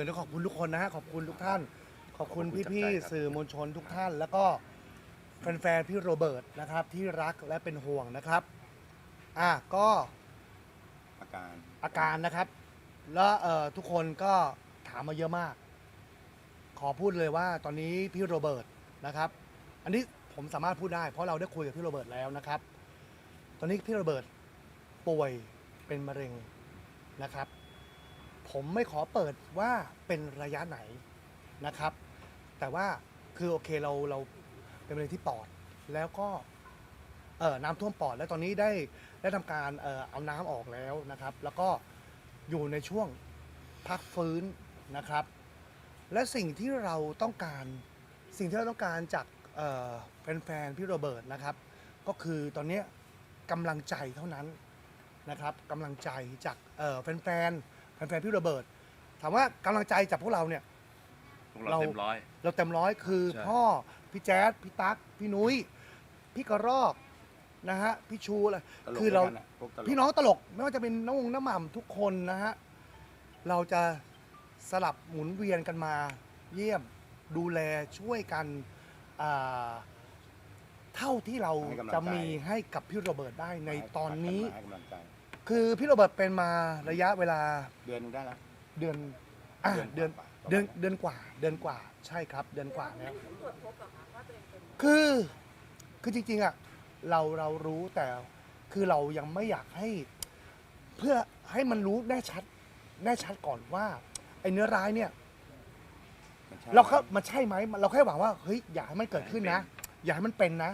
อื่นต้องขอบคุณทุกคนนะฮะขอบคุณทุกท่าน ขอบคุณขอบคุณพี่จากใจครับๆสื่อมวลชนทุกท่าน แล้วก็แฟนๆพี่โรเบิร์ตนะครับที่รักและเป็นห่วงนะครับอะก็อาการอาการนะครับ แล้วเอ่อทุกคนก็ถามมาเยอะมาก ขอพูดเลยว่าตอนนี้พี่โรเบิร์ตนะครับ อันนี้ผมสามารถพูดได้ เพราะเราได้คุยกับพี่โรเบิร์ตแล้วนะครับ ตอนนี้พี่โรเบิร์ตป่วยเป็นมะเร็งนะครับ ผมไม่ขอเปิดว่าเป็นระยะไหนนะครับ แต่ว่าคือโอเคเราเราเป็นมะเร็งที่ปอดแล้วก็เอ่อน้ำท่วมปอด แล้วตอนนี้ได้ได้ทำการเอ่อเอาน้ำออกแล้วนะครับ แล้วก็อยู่ในช่วงพักฟื้นนะครับ และสิ่งที่เราต้องการสิ่งที่เราต้องการจากแฟนๆพี่โรเบิร์ตนะครับ ก็คือตอนนี้กำลังใจเท่านั้นนะครับกำลังใจจากแฟนๆ ฟนๆพี่โรเบิร์ตถามว่ากำลังใจจากพวกเราเนี่ย พวกเราเราเต็มร้อย เราเต็มร้อยคือใช่ พ่อพี่แจ๊ดพี่ตั๊กพี่นุ้ย พี่กระรอกนะฮะพี่ชูอะไรตลกคือเรา ด้วยกันอะพวกตลกพี่น้องตลกไม่ว่าจะเป็นน้องวงน้ำหม่ำทุกคนนะฮะ เราจะสลับหมุนเวียนกันมา เยี่ยมดูแลช่วยกันอ่าเท่าที่เราให้กำลังใจจะมีให้กับพี่โรเบิร์ตได้ในตอนนี้ ให้กำลังใจ คือพี่โรเบิร์ตเป็นมาระยะเวลาเดือนหนึงได้แล้ว เดือนอะเดือนกว่าเดือนเดือนกว่าเดือนกว่าใช่ครับ เดือนกว่าแล้วตรวจพบเหรอคะว่าตัวเองเป็นคือคือจริงๆอะเราเรารู้แต่คือเรายังไม่อยากให้ เพื่อให้มันรู้แน่ชัดแน่ชัดก่อนว่าไอ้เนื้อร้ายเนี่ยมันใช่เราก็มันใช่ไหมเราแค่หวังว่าเฮ้ยอย่าให้มันเกิดขึ้นนะ อย่าให้มันเป็นนะ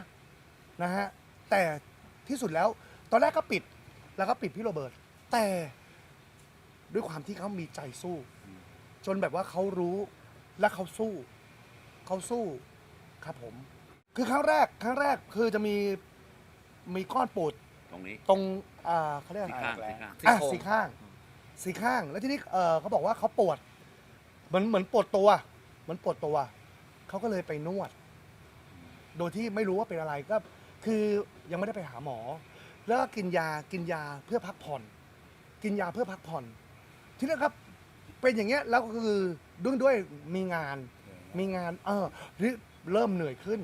นะฮะแต่ที่สุดแล้วตอนแรกก็ปิด แล้วก็ปิดพี่โรเบิร์ตแต่ด้วยความที่เขามีใจสู้ จนแบบว่าเขารู้และเขาสู้ เขาสู้ครับผม คือครั้งแรกครั้งแรกคือจะมีมีก้อนปูดตรงนี้ ตรงอ่าเขาเรียกอะไรสี่ข้างสี่ข้าง อะสีข้างสีข้างแล้วทีนี้เออเขาบอกว่าเขาปวดเหมือนเหมือนปวดตัวเหมือนปวดตัวเขาก็เลยไปนวด โดยที่ไม่รู้ว่าเป็นอะไรก็ คือยังไม่ได้ไปหาหมอ แล้วก็กินยากินยาเพื่อพักผ่อน กินยาเพื่อพักผ่อน ทีนี้ครับเป็นอย่างเงี้ยแล้วก็คือด้วยด้วยมีงาน มีงานเออเริ่มเหนื่อยขึ้น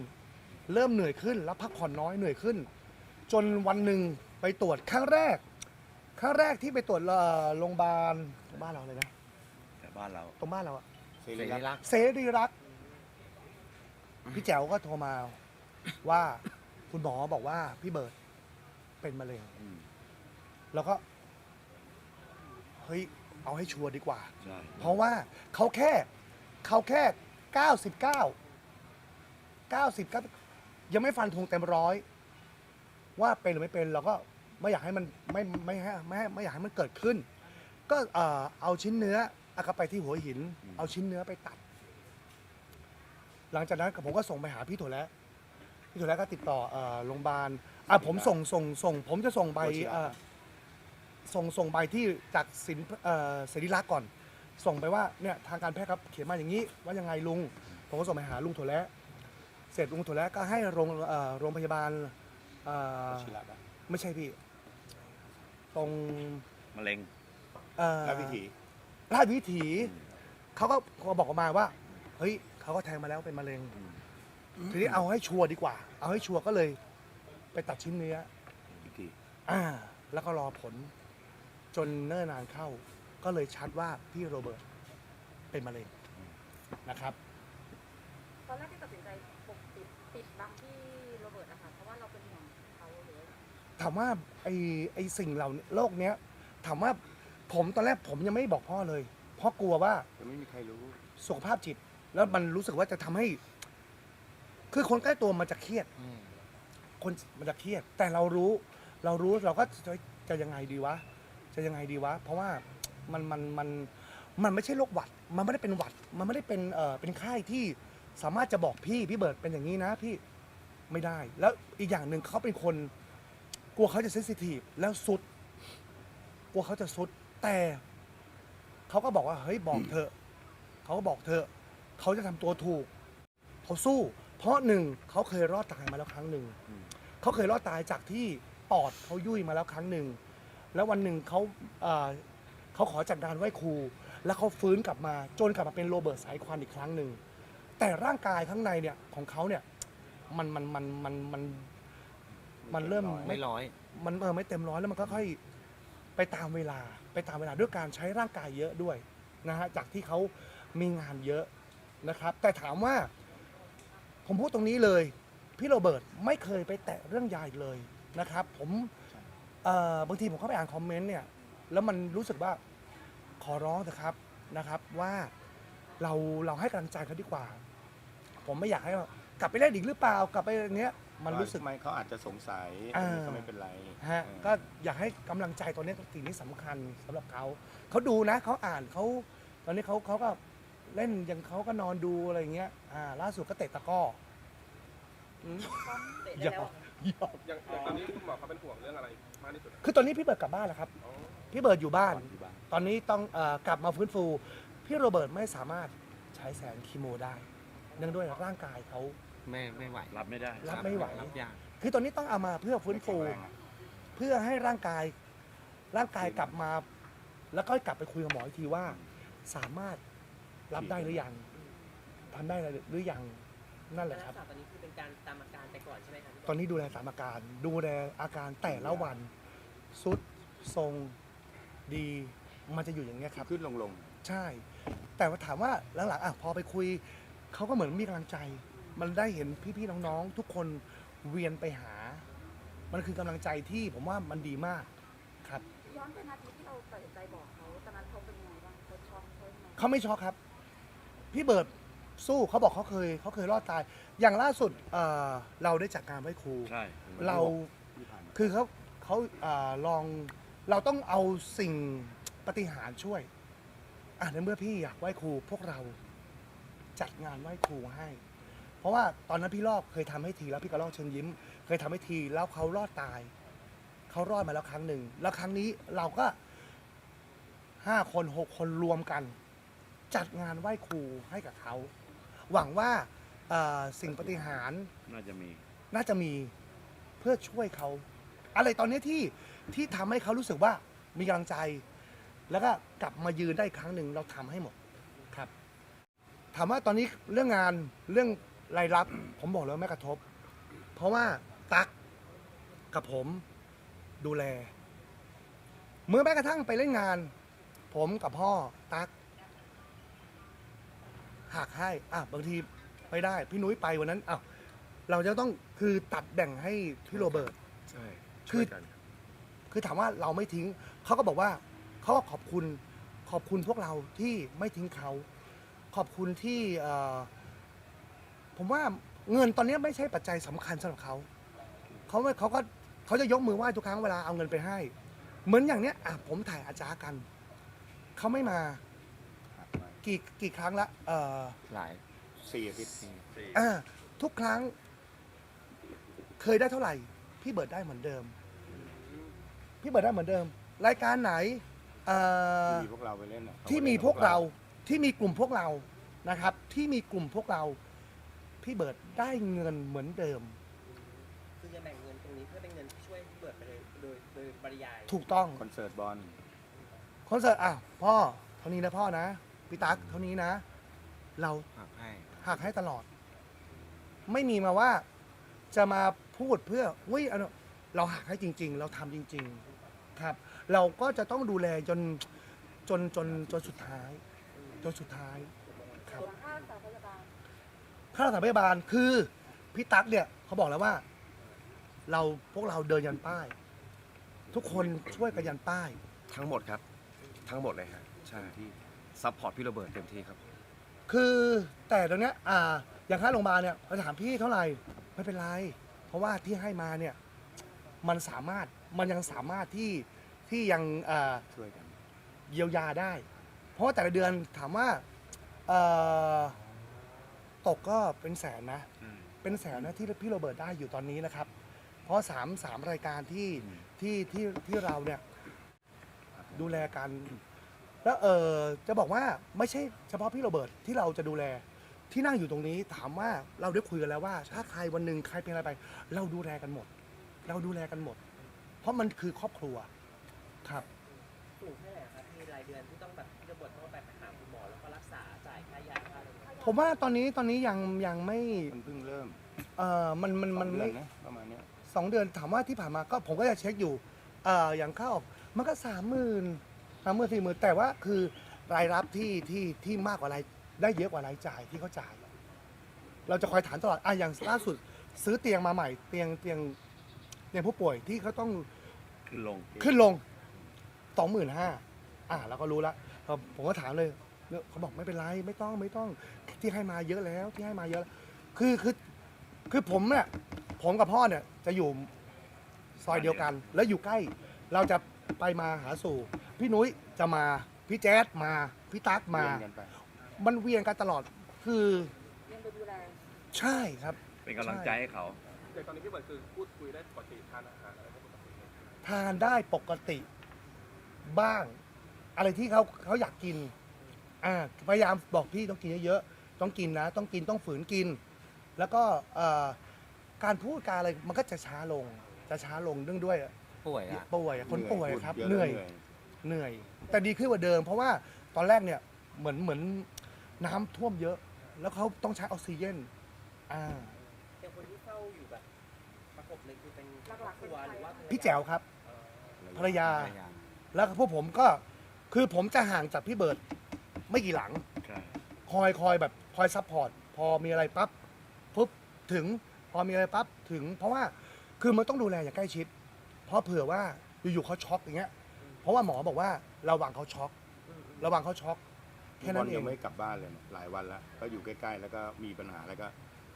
เริ่มเหนื่อยขึ้น แล้วพักผ่อนน้อยเหนื่อยขึ้น จนวันหนึ่งไปตรวจครั้งแรก ครั้งแรกที่ไปตรวจเอ่อโรงพยาบาลตรงบ้านเราเลยนะแต่บ้านเราตรงบ้านเราอะเสรีรักษ์เสรีรักษ์พี่แจ๋วก็โทรมาว่าคุณหมอบอกว่าพี่เบิร์ด เป็นมะเร็งอืมแล้วก็เฮ้ยเอาให้ชัวร์ดีกว่า ใช่เพราะว่าเขาแค่เขาแค่เก้าสิบเก้าเก้าสิบยังไม่ฟันธงเต็มร้อยว่าเป็นหรือไม่เป็นเราก็ไม่อยากให้มันไม่ไม่ให้ไม่ให้ไม่อยากให้มันเกิดขึ้น ก็เอ่อเอาชิ้นเนื้อเอากลับไปที่หัวหิน เอาชิ้นเนื้อไปตัด หลังจากนั้นผมก็ส่งไปหาพี่ถั่วแล้วพี่ถั่วแล้วก็ติดต่อเอ่อโรงพยาบาล อะผมส่งส่งส่ง ผมจะส่งใบเอ่อส่งส่งใบที่จากสินเอ่อศิริรักษ์ก่อน ส่งไปว่าเนี่ยทางการแพทย์ครับเขียนมาอย่างนี้ว่ายังไงลุง ผมก็ส่งไปหาลุงถั่วแล้วเสร็จลุงถั่วแล้วก็ให้โรงเอ่อโรงพยาบาลเอ่อวชิระอะไม่ใช่พี่ ตรงมะเร็งเอ่อ และวิถีราชวิถีเขาก็เขาบอกออกมาว่า เฮ้ยเขาก็แทงมาแล้วเป็นมะเร็งอืมทีนี้เอาให้ชัวร์ดีกว่า เอาให้ชัวร์ก็เลย ไปตัดชิ้นเนื้อ อีกทีอ่า แล้วก็รอผล จนเนิ่นนานเข้า ก็เลยชัดว่าพี่โรเบิร์ตเป็นมะเร็งนะครับ ตอนแรกที่ตัดสินใจปกปิดปิดบังที่โรเบิร์ตนะคะเพราะว่าเราเป็นห่วงเขาหรือถามว่าไอ้ไอ้สิ่งเหล่านี้โลกเนี้ยถามว่าผมตอนแรกผมยังไม่บอกพ่อเลย เพราะกลัวว่าจะไม่มีใครรู้ สุขภาพจิต แล้วมันรู้สึกว่าจะทำให้ คือคนใกล้ตัวมันจะเครียด คนมันจะเครียด แต่เรารู้ เรารู้เราก็จะจะยังไงดีวะ จะยังไงดีวะ เพราะว่ามันมันมันมันไม่ใช่โรคหวัด มันไม่ได้เป็นหวัด มันไม่ได้เป็นเอ่อเป็นไข้ที่สามารถจะบอกพี่พี่เบิร์ดเป็นอย่างนี้นะพี่ไม่ได้ แล้วอีกอย่างหนึ่งเขาเป็นคนกลัวเขาจะเซนซิทีฟแล้วสุด กลัวเขาจะสุด แต่เขาก็บอกว่าเฮ้ยบอกเถอะเขาก็บอกเถอะเขาจะทำตัวถูก เขาสู้ เพราะหนึ่งเขาเคยรอดตายมาแล้วครั้งหนึ่งอืม เขาเคยรอดตายจากที่ปอดเขายุ่ยมาแล้วครั้งหนึ่งแล้ววันหนึ่งเขาเอ่อเขาขอจัดงานไหว้ครู แล้วเขาฟื้นกลับมาจนกลับมาเป็นโรเบิร์ตสายควันอีกครั้งหนึ่งแต่ร่างกายข้างในเนี่ยของเขาเนี่ยมันมันมันมันมัน มันเริ่มไม่ ไม่ร้อย มันเออไม่เต็มร้อยแล้วมันก็ค่อยไปตามเวลาไปตามเวลาด้วยการใช้ร่างกายเยอะด้วยนะฮะจากที่เขามีงานเยอะนะครับ แต่ถามว่า ผมพูดตรงนี้เลย พี่โรเบิร์ตไม่เคยไปแตะเรื่องยาอีกเลยนะครับ ผมเอ่อบางทีผมเข้าไปอ่านคอมเมนต์เนี่ย แล้วมันรู้สึกว่าขอร้องเถอะครับนะครับ ว่าเราเราให้กำลังใจเขาดีกว่า ผมไม่อยากให้ว่ากลับไปเล่นอีกหรือเปล่ากลับไปอย่างเนี้ยมันรู้สึกไม่เขาอาจจะสงสัยอ่าอันนี้ก็ไม่เป็นไรฮะเออก็อยากให้กำลังใจตอนนี้สิ่งที่สำคัญสำหรับเขา เขาดูนะเขาอ่านเขาตอนนี้เขาเขาก็ เล่นอย่างเขาก็นอนดูอะไรอย่างเงี้ยอ่าล่าสุดก็เตะตะกร้ออืมเตะหได้ยแล้อวกหยอกอย่างอย่างตอนนี้คุณหมอเขาเป็นห่วงเรื่องอะไรมากที่สุดอะคือตอนนี้พี่เบิร์ดกลับบ้านแล้วครับ อ๋อพี่เบิร์ดอยู่บ้าน อยู่บ้านตอนนี้ต้องเออกลับมาฟื้นฟู พี่โรเบิร์ตไม่สามารถใช้แสงคีโมได้ เนื่องด้วยร่างกายเขา ไม่ไม่ไหวรับไม่ได้ รับไม่ไหว รับยากคือตอนนี้ต้องเอามาเพื่อฟื้นฟูไม่แข็งแรงอะเพื่อให้ร่างกาย ร่างกายกลับมา แล้วก็กลับไปคุยกับหมออีกทีว่า สามารถ รับได้หรือยังทำได้หรือยังนั่นแหละครับการักษาตอนนี้คือเป็นการตามอาการไปก่อนใช่ไหมครับตอนนี้ดูแลสามอาการ ดูแลอาการแต่ละวันสุดทรงดีมันจะอยู่อย่างเงี้ยครับ ขึ้นลงลงใช่ แต่ว่าถามว่าหลังๆอะพอไปคุย เขาก็เหมือนมีกำลังใจ มันได้เห็นพี่ๆน้องๆ ทุกคนเวียนไปหา มันคือกำลังใจที่ผมว่ามันดีมากครับย้อนไปนาทีที่เราตัดสินใจบอกเขาตอนนั้นเขาเป็นยังไงบ้างเขาช็อกเขายังไงเขาไม่ช็อกครับ พี่เบิร์ดสู้เขาบอกเขาเคยเขาเคยรอดตาย อย่างล่าสุดเอ่อเราได้จัดการไหว้ครู ใช่เราที่ผ่านมาคือเขาเขาอ่าลองเราต้องเอาสิ่งปฏิหารย์ช่วยอะในเมื่อพี่อยากไหว้ครู พวกเราจัดงานไหว้ครูให้ เพราะว่าตอนนั้นพี่ลอกเคยทำให้ทีแล้วพี่กระลอกเชิญยิ้ม เคยทำให้ทีแล้วเขารอดตาย เขารอดมาแล้วครั้งหนึ่ง แล้วครั้งนี้เราก็ห้าคนหกคนรวมกัน จัดงานไหว้ครูให้กับเขา หวังว่าเอ่อสิ่งปฏิหารย์น่าจะมี น่าจะมีเพื่อช่วยเขา อะไรตอนนี้ที่ที่ทำให้เขารู้สึกว่ามีกำลังใจ แล้วก็กลับมายืนได้อีกครั้งหนึ่งเราทำให้หมดครับ ถามว่าตอนนี้เรื่องงานเรื่องรายรับ ผมบอกเลยว่าไม่กระทบ เพราะว่าตักกับผมดูแล เมื่อแม้กระทั่งไปเล่นงาน ผมกับพ่อตัก หักให้อะบางทีไม่ได้ พี่นุ้ยไปวันนั้นอ้าวเราจะต้องคือตัดแบ่งให้พี่โรเบิร์ต ใช่คือคือถามว่าเราไม่ทิ้ง เขาก็บอกว่าเขาก็ขอบคุณขอบคุณพวกเราที่ไม่ทิ้งเขา ขอบคุณที่เอ่อผมว่าเงินตอนนี้ไม่ใช่ปัจจัยสำคัญสำหรับเขาเขาไม่เขาก็เขาจะยกมือไหว้ทุกครั้งเวลาเอาเงินไปให้ เหมือนอย่างเนี้ยอะผมถ่ายอาจารย์กัน เขาไม่มาหั กมากี่กี่ครั้งละเอ่อหลายสี่อาทิตย์อ่าทุกครั้ง เคยได้เท่าไหร่ พี่เบิร์ดได้เหมือนเดิม พี่เบิร์ดได้เหมือนเดิม รายการไหนเอ่อที่มีพวกเราไปเล่นอะที่มีพวกเราที่มีกลุ่มพวกเรานะครับ ที่มีกลุ่มพวกเรา พี่เบิร์ดได้เงินเหมือนเดิม คือจะแบ่งเงินตรงนี้เพื่อเป็นเงินที่ช่วยพี่เบิร์ดไปเลยโดยโดยปริยาย ถูกต้อง คอนเสิร์ตบอล คอนเสิร์ตอะพ่อเท่านี้นะพ่อนะ พี่ตั๊กเท่านี้นะ เราหักให้หักให้ตลอด ไม่มีมาว่าจะมาพูดเพื่อเฮ้ยอันนั้นเราหักให้จริง ๆ เราทำจริง ๆ ครับ เราก็จะต้องดูแลจนจนจนจนสุดท้าย จนสุดท้ายครับส่วนค่ารักษาพยาบาลค่ารักษาพยาบาลคือพี่ตั๊กเนี่ยเขาบอกแล้วว่า เราพวกเราเดินยันป้าย ทุกคนช่วยกันยันป้าย ทั้งหมดครับ ทั้งหมดเลยฮะใช่ที่ ซัพพอร์ตพี่โรเบิร์ตเต็มที่ครับ คือแต่ตรงเนี้ยอ่าอย่างค่าโรงพยาบาลเนี่ยเราถามพี่เท่าไหร่ไม่เป็นไร เพราะว่าที่ให้มาเนี่ยมันสามารถมันยังสามารถที่ที่ยังอ่าช่วยกัน เยียวยาได้ เพราะว่าแต่ละเดือนถามว่าเอ่อตกก็เป็นแสนนะอืมเป็นแสนนะที่พี่โรเบิร์ตได้อยู่ตอนนี้นะครับ เพราะสามสามรายการที่อืมที่ที่ที่เราเนี่ยดูแลกัน แล้วเออจะบอกว่าไม่ใช่เฉพาะพี่โรเบิร์ตที่เราจะดูแล ที่นั่งอยู่ตรงนี้ถามว่าเราได้คุยกันแล้วว่า ถ้าใครวันหนึ่งใครเป็นอะไรไป เราดูแลกันหมด เราดูแลกันหมด เพราะมันคือครอบครัวครับ สูงแค่ไหนครับที่รายเดือนที่ต้องแบบพี่โรเบิร์ตต้องแบบผมว่าตอนนี้ตอนนี้ยังยังไม่มันเพิ่งเริ่มเออมันมันมันสองเดืไม่ อนะประมาณเนี้ย สองเดือนถามว่าที่ผ่านมาก็ผมก็จะเช็คอยู่เอ่ออย่างเข้าออกมันก็สามหมื่น สามหมื่นสี่หมื่นแต่ว่าคือรายรับที่ที่ที่มากกว่ารายได้เยอะกว่ารายจ่ายที่เขาจ่าย เราจะคอยถามตลอดอะอย่างล่าสุด ซื้อเตียงมาใหม่เตียงเตียงเตียงผู้ป่วยที่เขาต้องขึ้นลงขึ้นลงสองหมื่นห้าอะเราก็รู้ละเราผมก็ถามเลยเนี่ยเขาบอกไม่เป็นไรไม่ต้องไม่ต้องที่ให้มาเยอะแล้วที่ให้มาเยอะแล้วคือคือคือผมเนี่ยผมกับพ่อเนี่ยจะอยู่ซอยเดียวกัน แล้วอยู่ใกล้ เราจะ ไปมาหาสู่ พี่นุ้ยจะมา พี่แจ๊ดมา พี่ตั๊กมา เรียนกันไปมันเวียนกันตลอด คือเรียนไปดูแลใช่ครับ เป็นกำลังใจให้เขา แต่ตอนนี้พี่เบิร์ดคือพูดคุยได้ปกติทานอาหารอะไรได้ปกติเลยทานได้ปกติบ้าง อะไรที่เขาเขาอยากกิน อ่าพยายามบอกพี่ต้องกินเยอะๆต้องกินนะ ต้องกินต้องฝืนกิน แล้วก็เอ่อการพูดการอะไรมันก็จะช้าลง จะช้าลงเรื่องด้วย ป่วยอะ ป่วยอะคนป่วยอะครับพูดเหเยนื่ออะยแล้วเหนื่อย แต่ดีขึ้นกว่าเดิม เพราะว่าตอนแรกเนี่ยเหมือนเหมือนน้ำท่วมเยอะ แล้วเขาต้องใช้ออกซิเจนอ่าเป็นคนที่เฝ้าอยู่แบบประกบเลยคือเป็นครอบหลักๆครัวเป็นใครหรือว่าพี่แจ๋วครับ เอ่อภรรยา แล้วก็พวกผมก็คือผมจะห่างจากพี่เบิร์ดไม่กี่หลังใช่คอยคอยแบบคอยซัพพอร์ตพอมีอะไรปั๊บปุ๊บถึงพอมีอะไรปั๊บถึง เพราะว่าคือมันต้องดูแลอย่างใกล้ชิด เพราะเผื่อว่าอยู่ๆเขาช็อกอย่างเงี้ย เพราะว่าหมอบอกว่าระวังเขาช็อกอืมอืมระวังเขาช็อกพี่แค่บนั้อลนเอยังงไม่กลับบ้านเลยนะหลายวันแล้ว ก็อยู่ใกล้ๆ แล้วก็มีปัญหาแล้วก็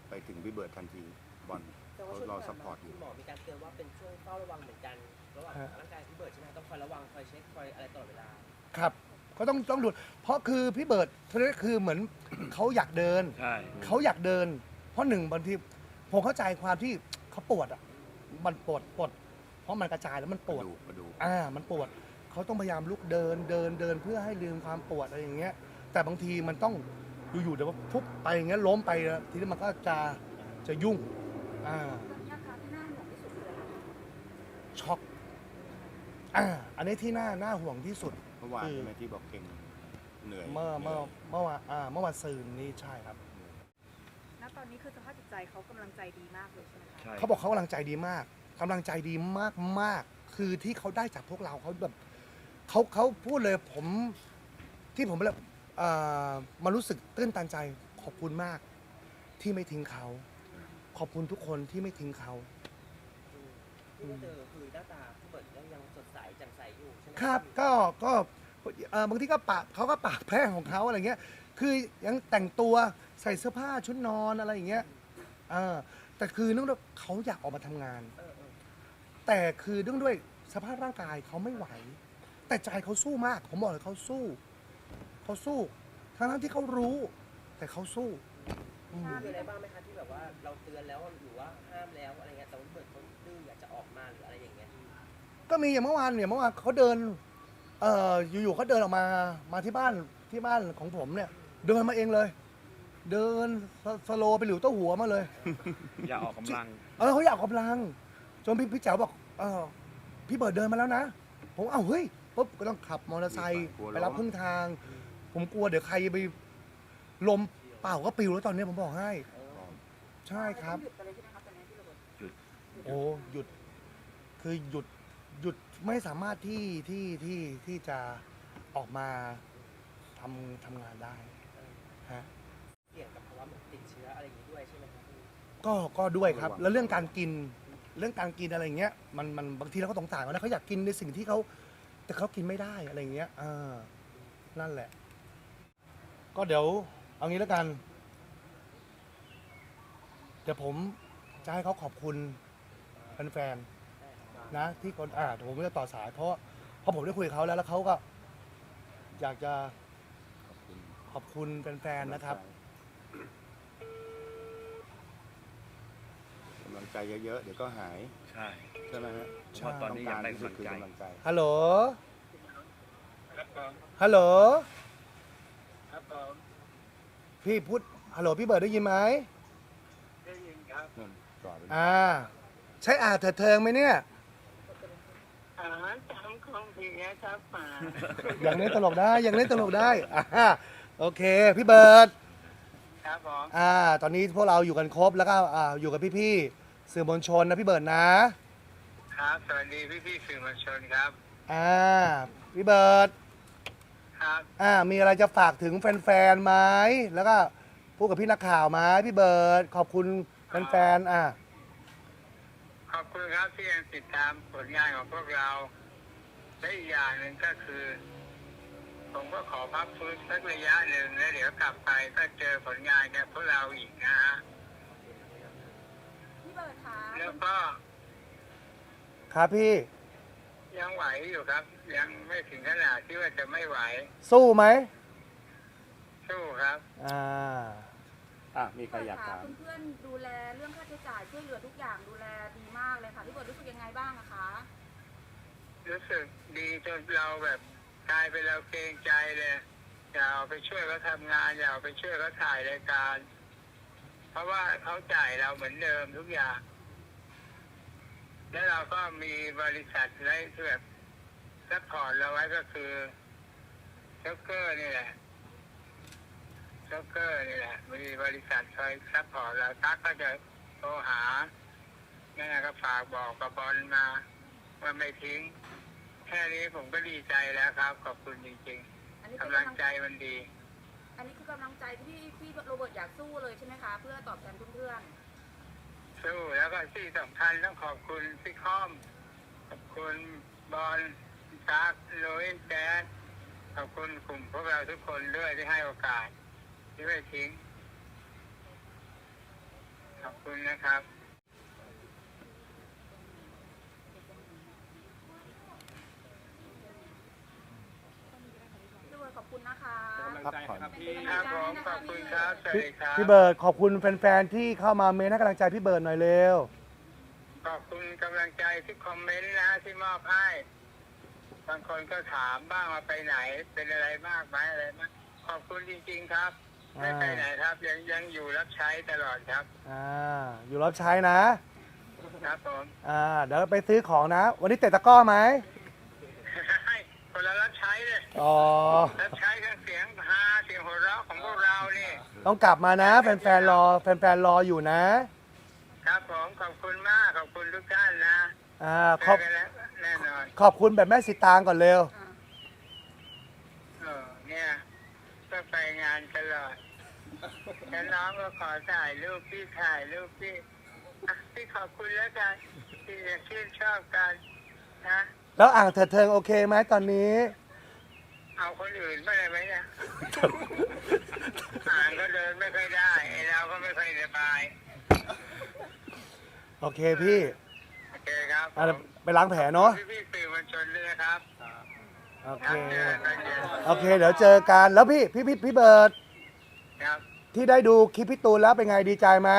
ไปถึงพี่เบิร์ดทันทีบอล แต่ว่าเขาช่วงรอที่ซัผ่าพนพอร์ตอยู่มาคุณหมอมีการเตือนว่าเป็นช่วงเฝ้าระวังเหมือนกันระหว่างฮะ ร่างกายพี่เบิร์ดใช่ไหมต้องคอยระวังคอยเช็คคอยอะไรตลอดเวลา ครับ ก็ต้องต้องดูเพราะคือพี่เบิร์ดเขาเรียกคือเหมือน เขาอยากเดิน ใช่ เขาอยากเดิน เพราะหนึ่งบางทีผมเข้าใจความที่เขาปวดอะมันปวดปวด เพราะมันกระจายแล้วมันปกระวด ดูกกระดูกอ่า มันปวด เขาต้องพยายามลุกเดิน เดิน เดินเพื่อให้ลืมความปวดอะไรอย่างเงี้ย แต่บางทีมันต้องอยู่ๆเดี๋ยวว่าฟุบไปอย่างเงี้ยล้มไปแล้วทีนี้มันก็จะจะยุ่ง อ่าตอนนี้อาการที่น่าห่วงที่สุดคืออะไรคะช็อก อ่า อันนี้ที่น่า น่าห่วงที่สุด เมื่อวานคือใช่ไหมที่บอกเก่งเหนื่อยเมื่อ เมื่อหนื่ยเมื่อวานอ่า เมื่อวันซืนนี่ใช่ครับ ณตอนนี้คือสภาพจิตใจเขากำลังใจดีมากเลยใช่ไหมคะใช่เขาบอกเขากำลังใจดีมาก กำลังใจดีมากมากๆ คือที่เขาได้จากพวกเราเขาแบบเขาเขาพูดเลยผมที่ผมแบบเอ่อมารู้สึกตื้นตันใจขอบคุณมาก ที่ไม่ทิ้งเขา ขอบคุณทุกคนที่ไม่ทิ้งเขา ที่ได้เจอคือหน้าตาพี่เบิร์ดก็ยังสดใสแจ่มใสอยู่ใช่ไหมครับก็ก็เอ่อบางทีก็ปะเขาก็ปากแพร่ของเขาอะไรเงี้ย คือยังแต่งตัวใส่เสื้อผ้าชุดนอนอะไรอย่างเงี้ยเออแต่คือเนื่องด้วยเขาอยากออกมาทำงาน เออเออ แต่คือเนื่องด้วยสภาพร่างกายเขาไม่ไหว แต่ใจเขาสู้มากผมบอกเลยเขาสู้เขาสู้ทั้งๆที่เขารู้ แต่เขาสู้อืม มีอะไรบ้างไหมคะที่แบบว่าเราเตือนแล้วหรือว่าห้ามแล้วอะไรเงี้ยแต่ว่าพี่เบิร์ดเขาดื้ออยากจะออกมาหรืออะไรอย่างเงี้ยก็มีอย่างเมื่อวานเนี่ยเมื่อวานเขาเดิน เอ่ออยู่ๆเขาเดินออกมามาที่บ้านที่บ้านของผมเนี่ย เดินมาเองเลย เดินสสโลว์ไปหลิวเต้าหัวมาเลย อย่าออกกำลัง เออเขาอยากออกกำลัง จนพี่พี่แจ๋วบอกเออพี่เบิร์ดเดินมาแล้วนะ ผมเอ้าเฮ้ยปุ๊บก็ต้องขับมอเตอร์ไซค์กลัวล้มไปรับครึ่งทาง ผมกลัวเดี๋ยวใครไปลมเปล่าก็ปลิวแล้วตอนนี้ผมบอกให้ ใช่ครับ หยุดไปเลยใช่ไหมคะตอนนี้พี่โรเบิร์ตโอ้หยุดคือหยุดหยุดไม่สามารถที่ที่ที่ที่จะออกมาทำทำงานได้ฮะเสี่ยงกับภาวะติดเชื้ออะไรอย่างงี้ด้วยใช่ไหมครับพี่ก็ก็ด้วยครับ แล้วเรื่องการกิน เรื่องการกินอะไรอย่างเงี้ยมันมันบางทีเราก็สงสารเขานะเขาอยากกินในสิ่งที่เขาแต่เขากินไม่ได้อะไรอย่างเงี้ยอนั่นแหละ ก็เดี๋ยวเอางี้แล้วกัน เดี๋ยวผมจะให้เขาขอบคุณแฟนๆนะ ที่คนอ่าเดี๋ยวผมจะต่อสาย เพราะเพราะผมได้คุยกับเขาแล้วแล้วเขาก็ อยากจะขอบคุณแฟนๆนะครับ กำ ลังใจเยอะๆ เดี๋ยวก็หายใช่ ใช่ไหมฮะเพราะตอนนี้อยากได้ที่สุดกำลังคืใจอกำลังใจ ฮัลโหลฮัลโหล ครับผมพี่พูดฮัลโหล พี่เบิร์ดได้ยินไหม ได้ยินครับนั่นก่อนอ่า ใช่อาเถิดเทิงไหมเนี่ย อาหารจำของพี่ครับป่าอย่างเล่นตลกได้ อย่างเล่นตลกได้อ่าโอเค พี่เบิร์ด ครับผม อ่า ตอนนี้พวกเราอยู่กันครบ แล้วก็อ่าอยู่กับพี่ๆ สื่อมวลชนนะพี่เบิร์ดนะครับ สวัสดีพี่พี่ๆสื่อมวลชนครับ อ่าพี่เบิร์ดครับ อ่ามีอะไรจะฝากถึงแฟนๆไหมแล้วก็พูดกับพี่นักข่าวไหมพี่เบิร์ดขอบคุณแฟนๆอ่าขอบคุณครับที่ยังติดตามผลงานของพวกเรา และอีกอย่างหนึ่งก็คือ ผมก็ขอพักฟื้นสักระยะหนึ่งแล้วเดี๋ยวกลับไปก็เจอผลงานกับพวกเราอีกนะฮะพี่เบิร์ดคะ แล้วก็ครับพี่ ยังไหวอยู่ครับ ยังไม่ถึงขนาดที่ว่าจะไม่ไหว สู้ไหมสู้ครับ อ่า อะมีใครอยากถาม เพื่อนๆดูแลเรื่องค่าใช้จ่ายช่วยเหลือทุกอย่างดูแลดีมากเลยค่ะพี่เบิร์ดรู้สึกยังไงบ้างอะคะรู้สึกดีจนเราแบบกลายเป็นเราเกรงใจเลยอยากเอาไปช่วยเขาทำงานอยากเอาไปช่วยเขาถ่ายรายการ เพราะว่าเขาจ่ายเราเหมือนเดิมทุกอย่าง แล้วเราก็มีบริษัทอะไรที่แบบซัพพอร์ตเราไว้ก็คือช็อกเกอร์นี่แหละช็อกเกอร์นี่แหละ มีบริษัทคอยซัพพอร์ตเราตักก็จะโทรหาแม่ก็ฝากบอกกับบอลมา ว่าไม่ทิ้ง แค่นี้ผมก็ดีใจแล้วครับ ขอบคุณจริงอันนี้ๆเป็นกำลังใจมันดี อันนี้คือกำลังใจที่พี่โรเบิร์ตอยากสู้เลยใช่ไหมคะ เพื่อตอบแทนเพื่อน สู้แล้วก็ที่สำคัญต้องขอบคุณพี่ค้อม ขอบคุณบอลซักโรยแจ๊ดขอบคุณกลุ่มพวกเราทุกคนด้วยที่ให้โอกาสที่ไม่ทิ้ง ขอบคุณนะครับ ๆพี่เบิร์ดขอบคุณนะคะ พักผ่อนครับผมขอบคุณครับสวัสพี่ดีครับพี่เบิร์ดขอบคุณแฟนๆที่เข้ามาเมนให้กำลังใจพี่เบิร์ดหน่อยเร็ว ขอบคุณกำลังใจที่คอมเมนต์นะที่มอบให้ บางคนก็ถามบ้างว่าไปไหน เป็นอะไรมากไหมอะไรมากขอบคุณจริง ๆ ครับ ไม่ไปไหนครับ ยังยังอยู่รับใช้ตลอดครับ อ่า อยู่รับใช้นะ ครับผม อ่า เดี๋ยวไปซื้อของนะ วันนี้เตะตะกร้อไหมคนละรับใช้เลย อ๋อ รับใช้กับ นี่ต้องกลับมานะ แฟนๆรอ แฟนๆรออยู่นะ ครับผมขอบคุณมากขอบคุณทุกท่านนะอ่าเจขออบกันแล้วแน่นอนขอบคุณแบบแม่สิตางก่อนเร็วอ่าเออเนี่ยก็ไปงานตลอดแล้วน้องก็ขอถ่ายรูปพี่ถ่ายรูปพี่อะพี่ขอบคุณแล้วกันที่ยังชื่นชอบกันนะ แล้วอ่างเถิดเทิงโอเคไหมตอนนี้ เอาคนอื่นไม่ได้ไหมเนี่ยอ่านก็เดินไม่ค่อยได้ไอ้เราก็ไม่ค่อยสบายโอเคพี่โอเคครับอะไปล้างแผลเนาะพี่พี่ๆสื่อมวลชนด้วยนะครับโอคเครับเจอกันตอนเย็นโอเค เดี๋ยวเจอกันแล้วพี่พี่พี่พี่เบิร์ดครับที่ได้ดูคลิปพี่ตูนแล้วเป็นไงดีใจไหม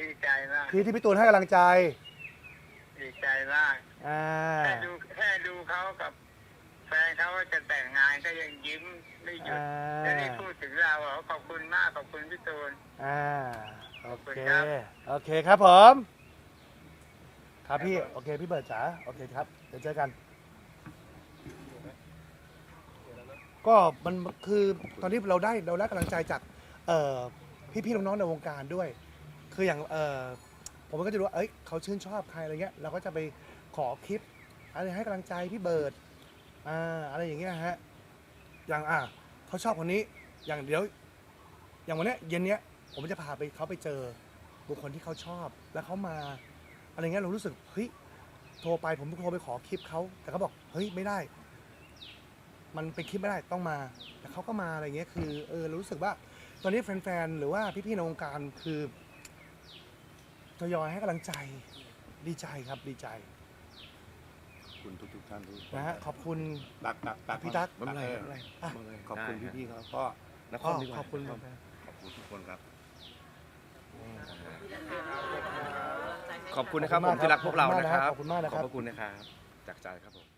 ดีใจมากที่ที่พี่ตูนให้กำลังใจดีใจมากอ่าแค่ดูแค่ดูเขากับแฟ นเขาว่าจะแต่งงานก็ยังยิ้มไม่หยุดอ่า แล้วนี่พูดถึงเราอะขอบคุณมากขอบคุณพี่ตูน อ่าโอขอบคุเคณครับโอเคครับผม ครับพี่ โอเค พี่เบิร์ดจ๋าโอเคครับ เดี๋ยวเจอกัน ก็มันคือตอนนี้เราได้เราได้กำลังใจจาก เอ่อพี่ๆน้องๆในวงการด้วย คืออย่างเอ่อผมก็จะดูว่าเอ้ยเขาชื่นชอบใครอะไรเงี้ยเราก็จะไปขอคลิปอะไรให้กำลังใจพี่เบิร์ด อ่าอะไรอย่างเงี้ยฮะอย่างอะเขาชอบคนนี้ อย่างเดี๋ยว อย่างวันเนี้ยเย็นเนี้ยผมจะพาไปเขาไปเจอบุคคลที่เขาชอบ แล้วเขามา อะไรเงี้ยเรารู้สึกเฮ้ยโทรไปผมโทรไปขอคลิปเขาแต่เขาบอกเฮ้ยไม่ได้ มันเป็นคลิปไม่ได้ต้องมา แต่เขาก็มาอะไรเงี้ยคือเออเรารู้สึกว่า ตอนนี้แฟนๆหรือว่าพี่ๆในวงการคือทยอยให้กำลังใจดีใจครับดีใจ คุณทุกๆท่านที่นะฮะขอบคุณ ตักตักตักพี่ตั๊ก ไม่เป็นไรไม่เป็นไรอะไม่เป็นไรขอบคุณพี่ๆเขาก็ นคก็รดีกว่าขอบคุณนแฟรนขอบคุณทุกคนครับ ขอบคุณนะครับผมที่รักพวกเรานะครับขอบคุณมากนะครับ ขอบพระคุณนะครับจากใจครับผม